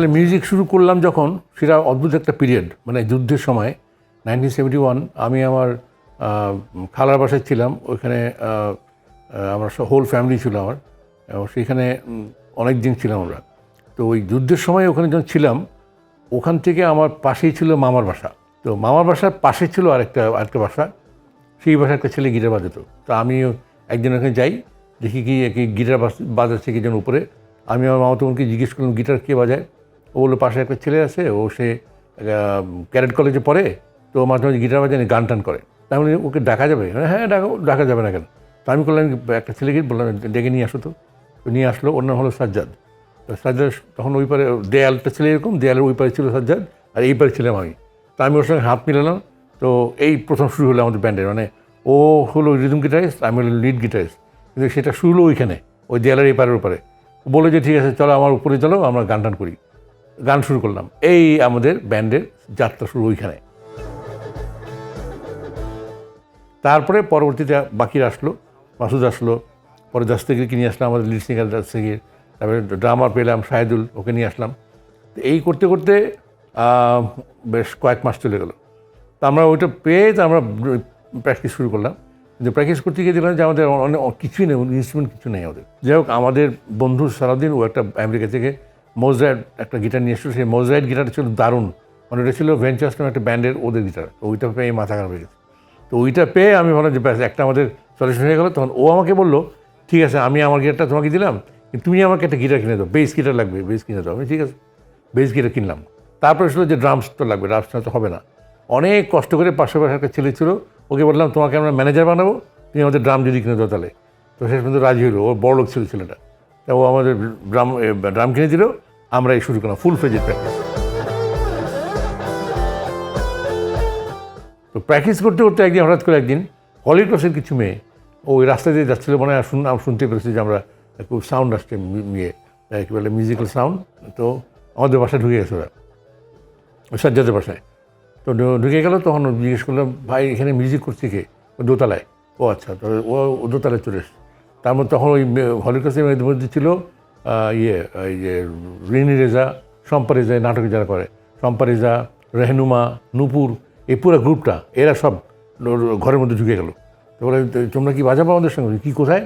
আসলে মিউজিক শুরু করলাম যখন, সেটা অদ্ভুত একটা পিরিয়ড মানে যুদ্ধের সময় নাইনটিন সেভেন্টি ওয়ান আমি আমার খালার বাসায় ছিলাম, ওইখানে আমার হোল ফ্যামিলি ছিল আমার, এবং সেখানে অনেক দিন ছিলাম আমরা। তো ওই যুদ্ধের সময় ওখানে যখন ছিলাম, ওখান থেকে আমার পাশেই ছিল মামার বাসা। তো মামার বাসার পাশে ছিল আরেকটা আরেকটা বাসা, সেই বাসায় একটা ছেলে গিটার বাজাতো। তো আমি একদিন ওখানে যাই, দেখি কি গিটার বাজাচ্ছে কি যেন উপরে। আমি আমার মামা তখনকে জিজ্ঞেস করলাম, গিটার কে বাজায়? ও বলল পাশে একটা ছেলে আছে, ও সে ক্যারেট কলেজে পড়ে, তো মাঝে মাঝে গিটার বাজায় গান টান করে। তার মানে ওকে ডাকা যাবে। হ্যাঁ ডাকা ডাকা যাবে না কেন? তো আমি করলাম, একটা ছেলেকে বললাম, ডেকে নিয়ে আসো তো। নিয়ে আসলো, ওর নাম হলো সাজ্জাদ। সাজ্জাদ তখন ওই পারে, দেয়ালটা ছিল এরকম, দেয়ালের ওই পারে ছিল সাজ্জাদ, আর এই পারে ছিলাম আমি। তা আমি ওর সঙ্গে হাত মিলালাম। তো এই প্রথম শুরু হলো আমাদের ব্যান্ডের মানে ও হলো রিদম গিটারিস্ট আমি হলো লিড গিটারিস্ট কিন্তু সেটা শুরু হলো ওইখানে, ওই দেয়ালের এই পারের উপরে। বলে যে, ঠিক আছে, চলো আমার উপরে চলো, আমরা গান টান করি। গান শুরু করলাম। এই আমাদের ব্যান্ডের যাত্রা শুরু ওইখানে। তারপরে পরবর্তীতে বাকিরা আসলো, মাসুদ আসলো, পরে দাস্তাগিরকে নিয়ে আসলাম, আমাদের লিড সিঙ্গার দাস্তাগির তারপরে ড্রামার পেলাম শাহেদুল ওকে নিয়ে আসলাম। তো এই করতে করতে বেশ কয়েক মাস চলে গেলো। তা আমরা ওইটা পেয়ে তো আমরা প্র্যাকটিস শুরু করলাম। কিন্তু প্র্যাকটিস করতে গিয়ে দেখলাম যে আমাদের অনেক কিছুই নেই ইনস্ট্রুমেন্ট কিছু নেই আমাদের। যাই হোক, আমাদের বন্ধু সারাদিন ও একটা আমেরিকা থেকে মোজরাইড একটা গিটার নিয়ে এসেছিল, সেই মোজরাইড গিটারটা ছিল দারুণ। মানে ওটা ছিল ভেঞ্চার্স নামে একটা ব্যান্ডের ওদের গিটার তো ওইটা পেয়ে মাথা খারাপ হয়ে গেছে। তো ওইটা পেয়ে আমি ভাবলাম যে ব্যাস, একটা আমাদের সলিউশন হয়ে গেল। তখন ও আমাকে বলল, ঠিক আছে, আমি আমার গিটারটা তোমাকে দিলাম, কিন্তু তুমি আমাকে একটা গিটার কিনে দাও বেস গিটার লাগবে বেস কিনে দাও। আমি ঠিক আছে বেস গিটার কিনলাম। তারপরে ছিল যে ড্রামস তো লাগবে ড্রামস না তো হবে না। অনেক কষ্ট করে পাশে পাশে একটা ছেলে ছিল, ওকে বললাম, তোমাকে আমরা ম্যানেজার বানাবো, তুমি আমাদের ড্রাম যদি কিনে দাও তাহলে। তো শেষ পর্যন্ত রাজি হলো ওর বড় লোক ছিল ছেলেটা। তা ও আমাদের ড্রাম ড্রাম কিনে দিল। আমরা এই শুরু করলাম ফুল ফেজের প্র্যাকটিস তো প্র্যাকটিস করতে করতে একদিন, হঠাৎ করে একদিন হলি ক্রসের কিছু মেয়ে ওই রাস্তা দিয়ে যাচ্ছিল মনে শুন শুনতে পেরেছি যে আমরা খুব সাউন্ড আসছে ইয়ে কী বলে মিউজিক্যাল সাউন্ড তো আমাদের বাসায় ঢুকে গেছে ওরা। সাজ্জাদের বাসায়। তো ঢুকে গেল, তখন জিজ্ঞেস করলাম ভাই, এখানে মিউজিক করছে কে? দোতলায়। ও আচ্ছা তো ও দোতলায় চলে এসছে। তার মধ্যে তখন ওই হলিক্রসের মেয়েদের মধ্যে ছিল ইয়ে এই যে রিনি রেজা, শম্পা রেজা নাটক যারা করে। শম্পা রেজা, রেহনুমা, নূপুর, এই পুরো গ্রুপটা, এরা সব ঘরের মধ্যে ঢুকে গেল। তো বলে তোমরা কি বাজাবো আমাদের সঙ্গে? কী কোথায়?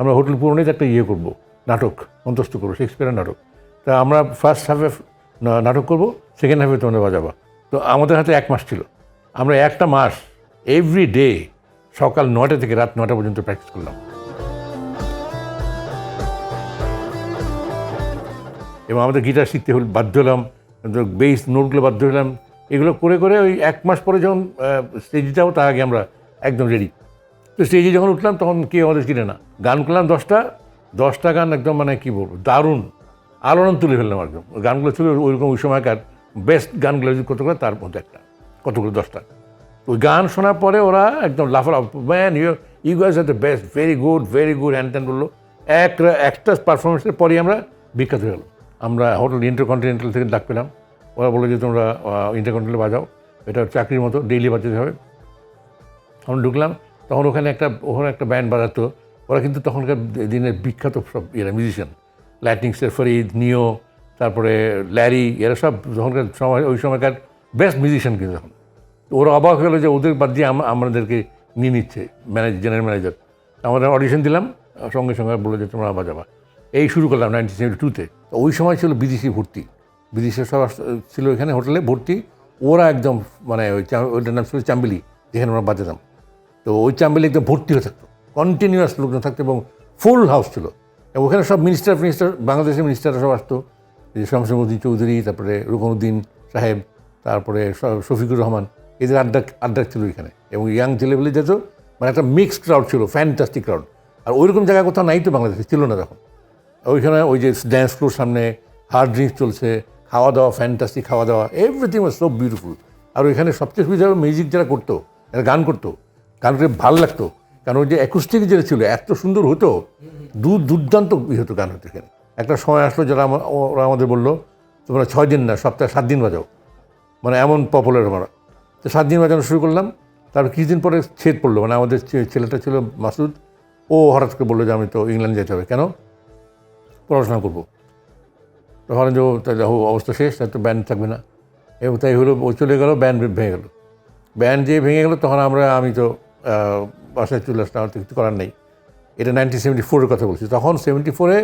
আমরা হোটেল পুরনেতে একটা ইয়ে করব, নাটক মন্তস্থ করব শেক্সপিয়ারের নাটক। তা আমরা ফার্স্ট হাফে নাটক করব সেকেন্ড হাফে তোমরা বাজাবা। তো আমাদের হাতে এক মাস ছিল। আমরা একটা মাস এভরি ডে সকাল নয়টা থেকে রাত নয়টা পর্যন্ত প্র্যাকটিস করলাম। এবং আমাদের গিটার শিখতে হল বাধ্য হলাম বেস নোটগুলো বাধ্য হলাম। এগুলো করে করে ওই এক মাস পরে যখন স্টেজে যাব তার আগে আমরা একদম রেডি তো স্টেজে যখন উঠলাম তখন কেউ আমাদের চিনে না। গান করলাম দশটা দশটা গান একদম মানে কী বলব, দারুণ। আলোড়ন তুলে ফেললাম একদম। গানগুলো ছিল ওইরকম ওই সময়কার বেস্ট গানগুলো যদি কতগুলো তার মধ্যে একটা, কতগুলো দশটা। ওই গান শোনার পরে ওরা একদম Lafarge man you you guys are the best very good very good hand ট্যান বলল, এক একটা পারফরমেন্সের পরেই আমরা বিখ্যাত হয়ে গেলো আমরা হোটেল ইন্টারকন্টিনেন্টাল থেকে ডাক পেলাম। ওরা বলল যে, তোমরা ইন্টারকন্টিনেন্টাল বাজাও। এটা চাকরির মতো, ডেইলি বাজাতে হবে। তখন ঢুকলাম। তখন ওখানে একটা ওখানে একটা ব্যান্ড বাজাতো। ওরা কিন্তু তখনকার দিনের বিখ্যাত সব এরা মিউজিশিয়ান লাইটিংসের ফরিদ নিও তারপরে ল্যারি এরা সব তখনকার সময়, ওই সময়কার বেস্ট মিউজিশিয়ান কিন্তু তখন তো ওরা অবাক হলো যে, ওদের বাদ দিয়ে আমাদেরকে নিয়ে নিচ্ছে ম্যানেজার জেনারেল ম্যানেজার আমরা অডিশন দিলাম, সঙ্গে সঙ্গে বলল যে, তোমরা বাজাবা। এই শুরু করলাম নাইনটিন সেভেন্টি টুতে। ওই সময় ছিল বিদেশি ভর্তি। বিদেশের সব ছিল এখানে হোটেলে ভর্তি। ওরা একদম মানে ওই ওইটার নাম ছিল চাম্বিলি যেখানে আমরা বাজাতাম। তো ওই চাম্বেলে একদম ভর্তি হয়ে থাকতো। কন্টিনিউয়াস লোকজন থাকতো এবং ফুল হাউস ছিল। এবং ওখানে সব মিনিস্টার ফিনিস্টার বাংলাদেশের মিনিস্টাররা সব আসতো। যে শামসুদ্দিন চৌধুরী, তারপরে রুকনুদ্দিন সাহেব, তারপরে শফিকুর রহমান, এদের আড্ডা আড্ডা ছিল এখানে। এবং ইয়াং ছেলেবেলে যেত মানে একটা মিক্সড ক্রাউড ছিল ফ্যান্টাস্টিক ক্রাউড আর ওইরকম জায়গা কোথাও নাই তো বাংলাদেশে, ছিল না তখন। ওইখানে ওই যে ড্যান্স ফ্লোর সামনে হার্ড ড্রিঙ্কস চলছে, খাওয়া দাওয়া ফ্যান্টাস্টিক খাওয়া দাওয়া এভরিথিং ওয়াজ সো বিউটিফুল আর ওইখানে সবচেয়ে সুবিধা মিউজিক যারা করতো এরা গান করতো, গান করে ভালো লাগতো। কারণ ওই যে অ্যাকুস্টিক যেটা ছিল, এত সুন্দর হতো, দু দুর্দান্ত হতো গান হতো এখানে। একটা সময় আসলো যারা ওরা আমাদের বলল, তোমরা ছয় দিন না, সপ্তাহে সাত দিন বাজাও। মানে এমন পপুলার আমরা। তো সাত দিন বাজানো শুরু করলাম, তারপর কিছুদিন পরে ছেদ পড়ল। মানে আমাদের ছেলেটা ছিল মাসুদ, ও হঠাৎ করে বলল যে, আমি তো ইংল্যান্ড যেতে হবে। কেন? পড়াশোনা করব। তখন যে তাহলে অবস্থা শেষ তার তো ব্যান্ড থাকবে না। এবং তাই হলো, ও চলে গেল ব্যান্ড ভেঙে গেলো। ব্যান্ড যে ভেঙে গেলো, তখন আমরা, আমি তো বাসায় চলে আসলাম আমার তো কিছু করার নেই। এটা নাইনটিন সেভেন্টি ফোরের কথা বলছি। তখন সেভেন্টি ফোরে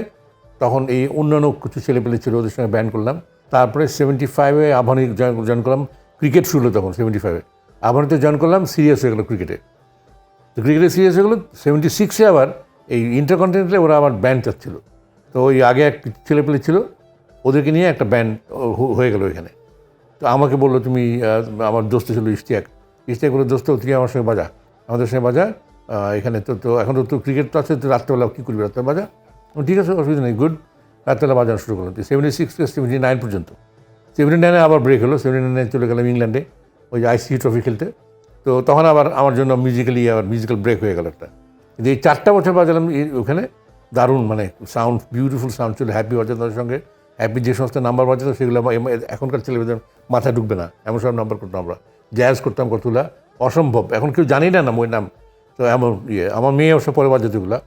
তখন এই অন্যান্য কিছু ছেলেপেলে ছিল, ওদের সঙ্গে ব্যান্ড করলাম। তারপরে সেভেন্টি ফাইভে আবাহনী জয়েন করলাম। ক্রিকেট শুরু হলো তখন সেভেন্টি ফাইভে আবাহনীতে জয়েন করলাম সিরিয়াস হয়ে গেলো ক্রিকেটে তো ক্রিকেটে সিরিয়াস হয়ে গেলো সেভেন্টি সিক্সে আবার এই ইন্টারকন্টিনেন্টালে ওরা আবার ব্যান্ড চাচ্ছিল। তো ওই আগে এক ছেলেপেলে ছিল, ওদেরকে নিয়ে একটা ব্যান্ড হয়ে গেলো ওইখানে। তো আমাকে বলল, তুমি আমার দোস্ত ছিল ইশতিয়াক। ইশতিয়াক বলে দোস্ত, তুই আমার সঙ্গে বাজা। আমাদের সঙ্গে বাজা। এখানে তো তো এখন তো তো ক্রিকেট তো আছে, তো রাত্রেবেলা কী করবি? রাত্রে বাজা? ঠিক আছে, অসুবিধা নেই গুড রাত্রেবেলা বাজানো শুরু করলাম। সেভেন্টি সিক্স থেকে সেভেন্টি নাইন পর্যন্ত। সেভেন্টি নাইনে আবার ব্রেক হলো সেভেন্টি নাইনে চলে গেলাম ইংল্যান্ডে ওই যে আইসিসি ট্রফি খেলতে। তো তখন আবার আমার জন্য মিউজিক্যালি আবার মিউজিক্যাল ব্রেক হয়ে গেল একটা। কিন্তু এই চারটা বছর বাজালাম ওখানে। দারুণ মানে সাউন্ড বিউটিফুল সাউন্ড ছিল। হ্যাপি বাজাতো তাদের সঙ্গে। হ্যাপি যে সমস্ত নাম্বার বাজাতো সেগুলো আমার এখনকার ছেলেমেয়েদের মাথায় ঢুকবে না। এমন সব নাম্বার করতাম আমরা। জ্যাজ করতাম কতগুলা? অসম্ভব। এখন কেউ জানি না না ওই নাম। তো এমন ইয়ে আমার মেয়ে ওসব পরে বাজাতো এগুলা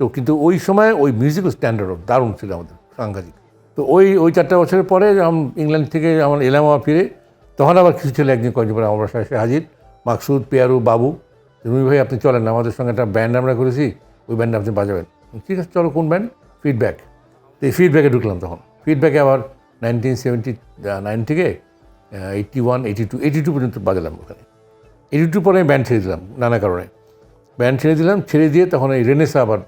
তো কিন্তু ওই সময় ওই মিউজিক্যাল স্ট্যান্ডার্ড দারুণ ছিল আমাদের, সাংঘাতিক। তো ওই ওই চারটা বছরের পরে যখন ইংল্যান্ড থেকে আমার এলাম আবার ফিরে, তখন আবার কিছু ছেলে একদিন কয়েকদিন পরে আমার এসে হাজির। মাকসুদ, পেয়ারু, বাবু। রুমি ভাই, আপনি চলেন, আমাদের সঙ্গে একটা ব্যান্ড আমরা করেছি। ওই ব্যান্ডে আপনি বাজাবেন। ঠিক আছে, চলো কোন ব্যান্ড ফিডব্যাক তো এই ফিডব্যাকে ঢুকলাম তখন। ফিডব্যাকে আবার নাইনটিন সেভেন্টি নাইন থেকে eighty one eighty two eighty two পর্যন্ত বাজালাম ওখানে। এইটি টু পরে ব্যান্ড ছেড়ে দিলাম, নানা কারণে। ব্যান্ড ছেড়ে দিলাম, ছেড়ে দিয়ে তখন এই রেনেসা আবার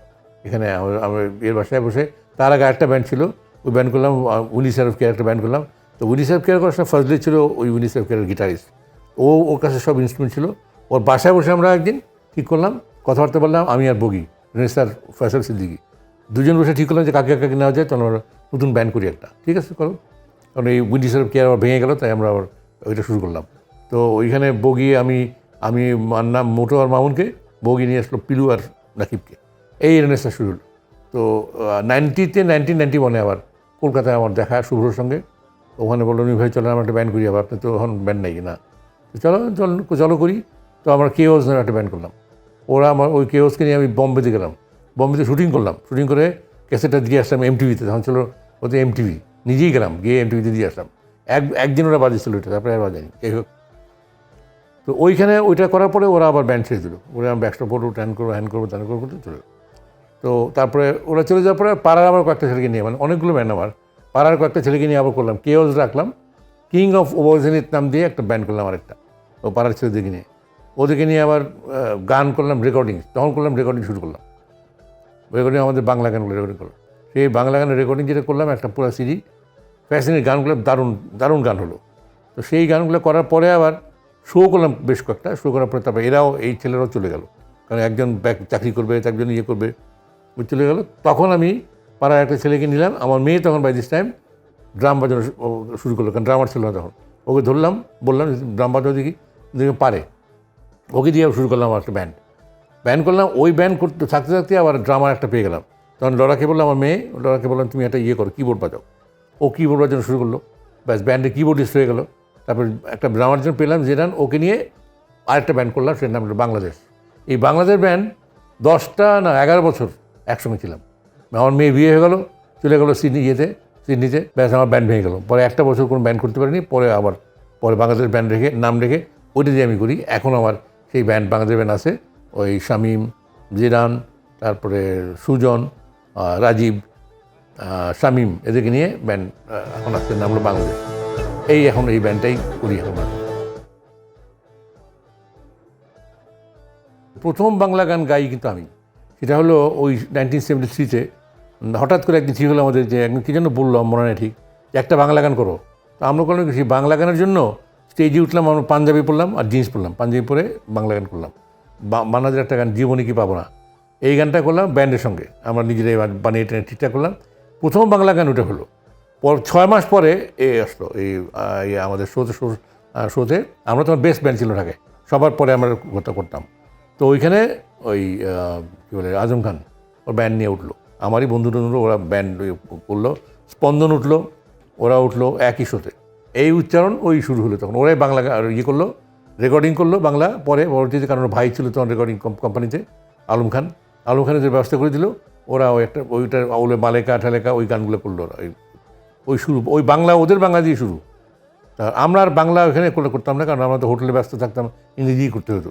এখানে আমার এর বাসায় বসে, তার আগে একটা ব্যান্ড ছিল, ওই ব্যান্ড করলাম উনিসার অফ কেয়ার একটা ব্যান্ড করলাম। তো উনিশ উনিসার কেয়ার করার সময় ফজলি ছিল ওই উনিসার অফ কেয়ারের গিটারিস্ট ও, ওর কাছে সব ইনস্ট্রুমেন্ট ছিল। ওর বাসায় বসে আমরা একদিন ঠিক করলাম, কথাবার্তা বললাম, আমি আর বগি। রেনেসার ফয়সাল সিদ্দিকি। দুজন বসে ঠিক করলাম যে কাকে কাকে নেওয়া যায় তখন আমরা নতুন ব্যান্ড করি একটা। ঠিক আছে, করো। কারণ এই উইন্ডিসার কেয়ার আবার ভেঙে গেল, তাই আমরা আবার ওইটা শুরু করলাম। তো ওইখানে বগি আমি আমি মান্নাম মোটো আর মামুনকে, বগি নিয়ে আসলো পিলু আর নাকিবকে এই রেনেসটা শুরু হলো। তো নাইনটিতে নাইনটিন নাইনটি ওয়ানে আবার কলকাতায় আমার দেখা শুভ্রর সঙ্গে। ওখানে বলল উনি ভাই চলো আমরা একটা ব্যান্ড করি আবার। আপনি তো এখন ব্যান্ড নাই, না। চলো চলো চলো করি। তো আমরা কেওস নামে একটা ব্যান্ড করলাম। ওরা আমার ওই কেওসকে নিয়ে আমি বম্বেতে গেলাম। বম্বেতে শুটিং করলাম। শুটিং করে ক্যাসেটটা দিয়ে আসলাম এমটিভিতে তখন ছিল ওতে এমটিভি নিজেই গেলাম, গিয়ে এমটিভিতে দিয়ে আসলাম। এক, একদিন ওরা বাজিয়েছিল ওইটা তারপরে আর যাই হোক। তো ওইখানে ওইটা করার পরে ওরা আবার ব্যান্ড ছেড়ে দিল। ওরা ব্যাগটা পড়ব ট্যান করব হ্যান করব ত্যান করব, করতে চলে তো তারপরে ওরা চলে যাওয়ার পরে পাড়ার আবার কয়েকটা ছেলেকে নিয়ে মানে অনেকগুলো ব্যান্ড আমার। পাড়ার কয়েকটা ছেলেকে নিয়ে আবার করলাম। কেওস রাখলাম। কিং অফ ওভারজেনিত নাম দিয়ে একটা ব্যান্ড করলাম আরেকটা। ও পাড়ার ছেলেদেরকে নিয়ে। ওদেরকে নিয়ে আবার গান করলাম রেকর্ডিং তখন করলাম রেকর্ডিং শুরু করলাম। রেকর্ডিং আমাদের বাংলা গানগুলো রেকর্ডিং করলাম। সেই বাংলা গানের রেকর্ডিং যেটা করলাম, একটা পুরো সিডি ফ্যাশনের গানগুলো, দারুণ দারুণ গান হলো। তো সেই গানগুলো করার পরে আবার শো করলাম বেশ কয়েকটা। শো করার পরে তারপরে এরাও, এই ছেলেরাও চলে গেল। কারণ একজন ব্যাক, চাকরি করবে, একজন ইয়ে করবে চলে গেল। তখন আমি পাড়ার একটা ছেলেকে নিলাম। আমার মেয়ে তখন বাই দিস টাইম ড্রাম বাজানো শুরু করল। কারণ ড্রামার ছিল না তখন। ওকে ধরলাম, বললাম ড্রাম বাজানো দেখি দেখি পারে। ওকে দিয়ে শুরু করলাম একটা ব্যান্ড ব্যান্ড করলাম, ওই ব্যান্ড করতে থাকতে থাকতে আবার ড্রামার একটা পেয়ে গেলাম। তখন লড়াকে বললাম, আমার মেয়ে, লড়াকে বললাম, তুমি একটা ইয়ে করো কিবোর্ড বাজাও। ও কিবোর্ড বাজানো শুরু করল। ব্যাস ব্যান্ডে কিবোর্ডিস্ট হয়ে গেলো। তারপর একটা ড্রামার জন্য পেলাম যেটা ওকে নিয়ে আরেকটা ব্যান্ড করলাম, সেটার নাম হলো বাংলাদেশ। এই বাংলাদেশ ব্যান্ড দশটা না এগারো বছর একসঙ্গে ছিলাম। আমার মেয়ে বিয়ে হয়ে গেলো, চলে গেলো সিডনি ইয়েতে, সিডনিতে। ব্যাস, আমার ব্যান্ড ভেঙে গেলো। পরে একটা বছর কোনো ব্যান্ড করতে পারিনি, পরে আবার, পরে বাংলাদেশ ব্যান্ড রেখে, নাম রেখে, ওইটা দিয়ে আমি করি। এখন আমার সেই ব্যান্ড বাংলাদেশ ব্যান্ড আছে, ওই শামীম, জিরান, তারপরে সুজন রাজীব শামীম, এদেরকে নিয়ে ব্যান্ড এখন আসছে নাম হলো বাংলাদেশ। এই এখন এই ব্যান্ডটাই করি এখন প্রথম বাংলা গান গাই কিন্তু আমি। সেটা হলো ওই নাইনটিন সেভেন্টি থ্রিতে হঠাৎ করে একদিন ঠিক হলো আমাদের যে একদিন কী জন্য বলল মনে নেই ঠিক একটা বাংলা গান করো। তো আমরা করলাম সেই বাংলা গানের জন্য স্টেজে উঠলাম, আমরা পাঞ্জাবি পরলাম আর জিন্স পরলাম। পাঞ্জাবি পরে বাংলা গান করলাম। বা- বাংলাদেশের একটা গান, জীবনী কি পাবো না। এই গানটা করলাম ব্যান্ডের সঙ্গে। আমরা নিজেরাই বানিয়ে টেনে ঠিকঠাক করলাম। প্রথম বাংলা গান ওটা হলো। পর ছয় মাস পরে এ আসলো, এই ইয়ে আমাদের শোতে শোতে। আমরা তোমার বেস্ট ব্যান্ড ছিল ঢাকায়। সবার পরে আমরা কথা করতাম। তো ওইখানে ওই কী বলে, আজম খান ওর ব্যান্ড নিয়ে উঠল। আমারই বন্ধু টন্ধু ওরা ব্যান্ড করল। স্পন্দন উঠল, ওরা উঠল একই শোতে। এই উচ্চারণ ওই শুরু হলো তখন। ওরাই বাংলা ইয়ে করল রেকর্ডিং করল বাংলা, পরে পরবর্তীতে কারণ ভাই ছিল তখন রেকর্ডিং কোম্পানিতে আলম খান। আলম খানের যে ব্যবস্থা করে দিল, ওরা ওই একটা, ওইটা ওলে মালেকা, ঠালেকা, ওই গানগুলো করল ওরা। ওই ওই শুরু, ওই বাংলা, ওদের বাংলা দিয়ে শুরু। তা আমরা আর বাংলা ওখানে করে করতাম না, কারণ আমরা তো হোটেলে ব্যস্ত থাকতাম, ইংরেজিই করতে হতো।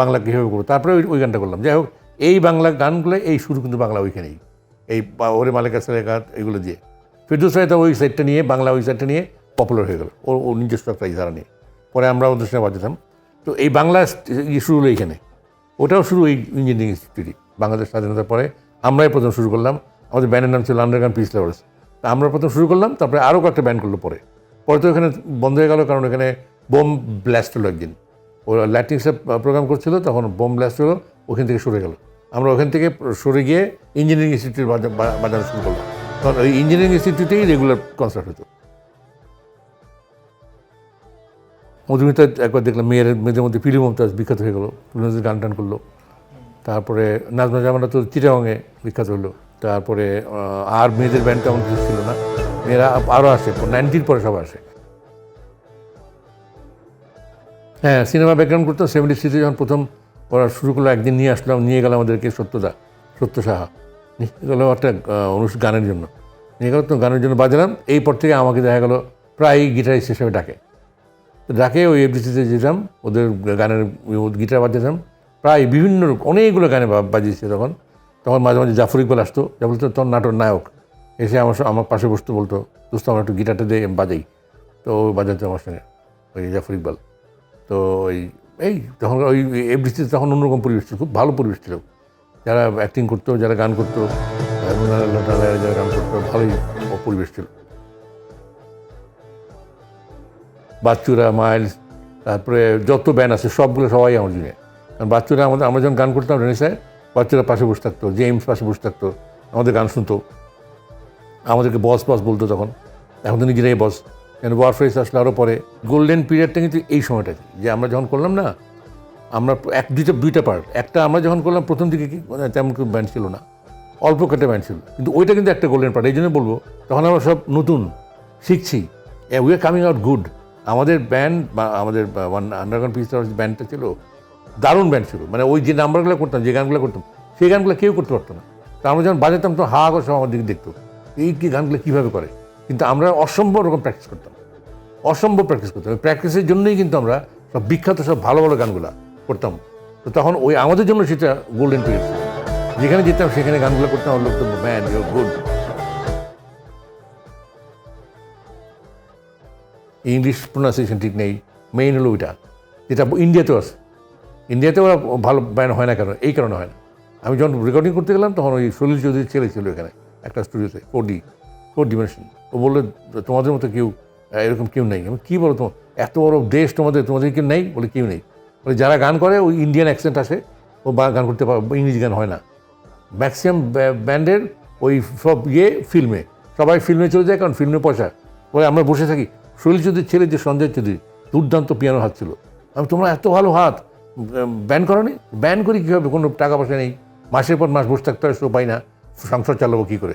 বাংলা কীভাবে করব? তারপরে ওই ওই গানটা করলাম। যাই হোক, এই বাংলা গানগুলো, এই শুরু কিন্তু বাংলা ওইখানেই। এই ওরে মালেকা সেরেকাত এগুলো দিয়ে। ফেরদৌস রায় ওই সাইডটা নিয়ে, বাংলা ওই সাইডটা নিয়ে পপুলার হয়ে গেল। ও নিজস্ব একটা ইধারা নিয়ে পরে আমরা ওদের সঙ্গে বাজাতাম তো এই বাংলা ইয়ে শুরু হলো এইখানে। ওটাও শুরু এই ইঞ্জিনিয়ারিং ইনস্টিটিউটই বাংলাদেশ স্বাধীনতার পরে আমরাই প্রথম শুরু করলাম। আমাদের ব্যান্ডের নাম ছিল আন্ডারগ্রাউন্ড পিস লাভার্স তা আমরা প্রথম শুরু করলাম, তারপরে আরও কয়েকটা ব্যান্ড করল পরে। পরে তো এখানে বন্ধ হয়ে গেল কারণ এখানে বোম ব্লাস্ট হলো একদিন। ওরা ল্যাটিংসে প্রোগ্রাম করছিল, তখন বোম ব্লাস্ট হলো, ওখান থেকে সরে গেল। আমরা ওখান থেকে সরে গিয়ে ইঞ্জিনিয়ারিং ইনস্টিটিউট বাজানো শুরু করলাম। তখন ওই ইঞ্জিনিয়ারিং ইনস্টিটিউটেই রেগুলার কনসার্ট হতো। মধুমিতা একবার দেখলাম, মেয়ের, মেয়েদের মধ্যে ফিলিম মমতাজ বিখ্যাত হয়ে গেলো ফিলিমদের গান টান করল। তারপরে নাজমা জামানা তো চিটাগংয়ে বিখ্যাত হলো। তারপরে আর মেয়েদের ব্যান্ড তেমন কিছু ছিল না। মেয়েরা আরও আসে নাইনটির পরে সব আসে। হ্যাঁ সিনেমা ব্যাকগ্রাউন্ড করতো সেভেন্টি সিতে যখন প্রথম ওরা শুরু করল, একদিন নিয়ে আসলাম নিয়ে গেল আমাদেরকে সত্যদা সত্য সাহা। নিয়ে গেলো একটা অনুষ্ঠান গানের জন্য। নিয়ে গেলো তো গানের জন্য বাজালাম। এই পর থেকে আমাকে দেখা গেলো প্রায় গিটারিস্ট হিসেবে ডাকে। ডাকে ওই এফডিসিতে যেতাম, ওদের গানের গিটার বাজাতাম, প্রায় বিভিন্ন অনেকগুলো গানে বাজিয়েছে তখন। তখন মাঝে মাঝে জাফর ইকবাল আসতো। জাফর তো তখন নাটক নায়ক। এসে আমার আমার পাশে বসতে, বলতো, দোস্ত, আমার একটু গিটারটা দিয়ে বাজাই। তো বাজাতো আমার সঙ্গে, ওই জাফর ইকবাল। তো ওই, এই তখন ওই এফডিসিতে তখন অন্যরকম পরিবেশ ছিল, খুব ভালো পরিবেশ ছিল। যারা অ্যাক্টিং করতো, যারা গান করতো যারা গান করতো, ভালোই পরিবেশ ছিল। বাচ্চুরা মাইলস তারপরে যত ব্যান্ড আছে, সবগুলো সবাই আমার জুনিয়র। কারণ বাচ্চুরা আমাদের, আমরা যখন গান করতাম রেনেসায় বাচ্চুরা পাশে বসে থাকতো, জেমস পাশে বসে থাকতো, আমাদের গান শুনতো। আমাদেরকে বস বস বলতো তখন। এখন তো নিজেরাই বস কেন ওয়ার ফ্রেস আসলে আরও পরে। গোল্ডেন পিরিয়ডটা কিন্তু এই সময়টা যে আমরা যখন করলাম না, আমরা এক, দুইটা দুইটা পার্ট একটা আমরা যখন করলাম, প্রথম দিকে কি মানে তেমন কেউ ব্যান্ড ছিল না। অল্প কটা ব্যান্ড ছিল। কিন্তু ওইটা কিন্তু একটা গোল্ডেন পার্ট এই জন্য বলব, তখন আমরা সব নতুন, শিখছি। We are coming out good আমাদের ব্যান্ড বা আমাদের আন্ডারগ্রাউন্ড পিস ব্যান্ডটা ছিল, দারুণ ব্যান্ড ছিল। মানে ওই যে নাম্বারগুলো করতাম, যে গানগুলো করতাম, সেই গানগুলো কেউ করতে পারতো না। তো আমরা যখন বাজাতাম তো হা করে সব আমার দিকে দেখতো। এই কি গানগুলো কীভাবে করে? কিন্তু আমরা অসম্ভব রকম প্র্যাকটিস করতাম। অসম্ভব প্র্যাকটিস করতাম। প্র্যাকটিসের জন্যই কিন্তু আমরা সব বিখ্যাত, সব ভালো ভালো গানগুলো করতাম। তো তখন ওই আমাদের জন্য সেটা গোল্ডেন পিরিয়ড যেখানে যেতাম, সেখানে গানগুলো করতাম। লোক তো man your good English pronunciation ঠিক নেই মেইন হলো ওইটা। যেটা ইন্ডিয়াতেও আছে। ইন্ডিয়াতে ওরা ভালো ব্যান্ড হয় না কেন? এই কারণে হয় না। আমি যখন রেকর্ডিং করতে গেলাম, তখন ওই সলিল চৌধুরীর ছেলে ছিল এখানে, একটা স্টুডিওতে ফোর ডি ফোর ডিমেনশন ও বলল, তোমাদের মতো কেউ এরকম কেউ নেই। আমি কী বলো তোমার এত বড় দেশ তোমাদের তোমাদের কেউ নেই? বলে, কেউ নেই। বলে, যারা গান করে, ওই ইন্ডিয়ান অ্যাকসেন্ট আসে, ও বা, গান করতে পারে ইংরেজি গান হয় না। ম্যাক্সিমাম ব্যান্ডের ওই সব ইয়ে ফিল্মে সবাই ফিল্মে চলে যায়, কারণ ফিল্মে পয়সা। পরে আমরা বসে থাকি। সলিল চৌধুরীর ছেলে যে সঞ্জয় চৌধুরী, দুর্দান্ত পিয়ানো হাত ছিল আমি তোমরা এত ভালো হাত ব্যান করনি? ব্যান করি কীভাবে? কোনো টাকা পয়সা নেই। মাসের পর মাস বসে থাকতে হয় সো পাই না। সংসার চালাবো কী করে?